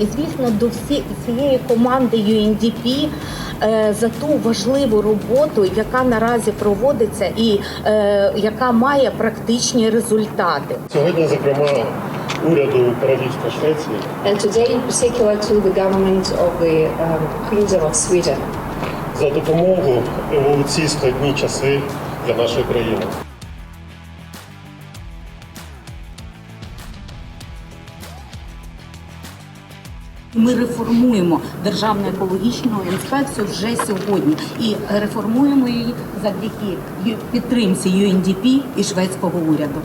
І звісно, до всі, всієї команди UNDP е, за ту важливу роботу, яка наразі проводиться і е, яка має практичні результати. Сьогодні, зокрема, уряду Королівства Швеції and today in particular to the government of the um, Kingdom of Sweden. за допомогу у ці складні часи для нашої країни. Ми реформуємо державну екологічну інспекцію вже сьогодні і реформуємо її завдяки підтримці UNDP і шведського уряду.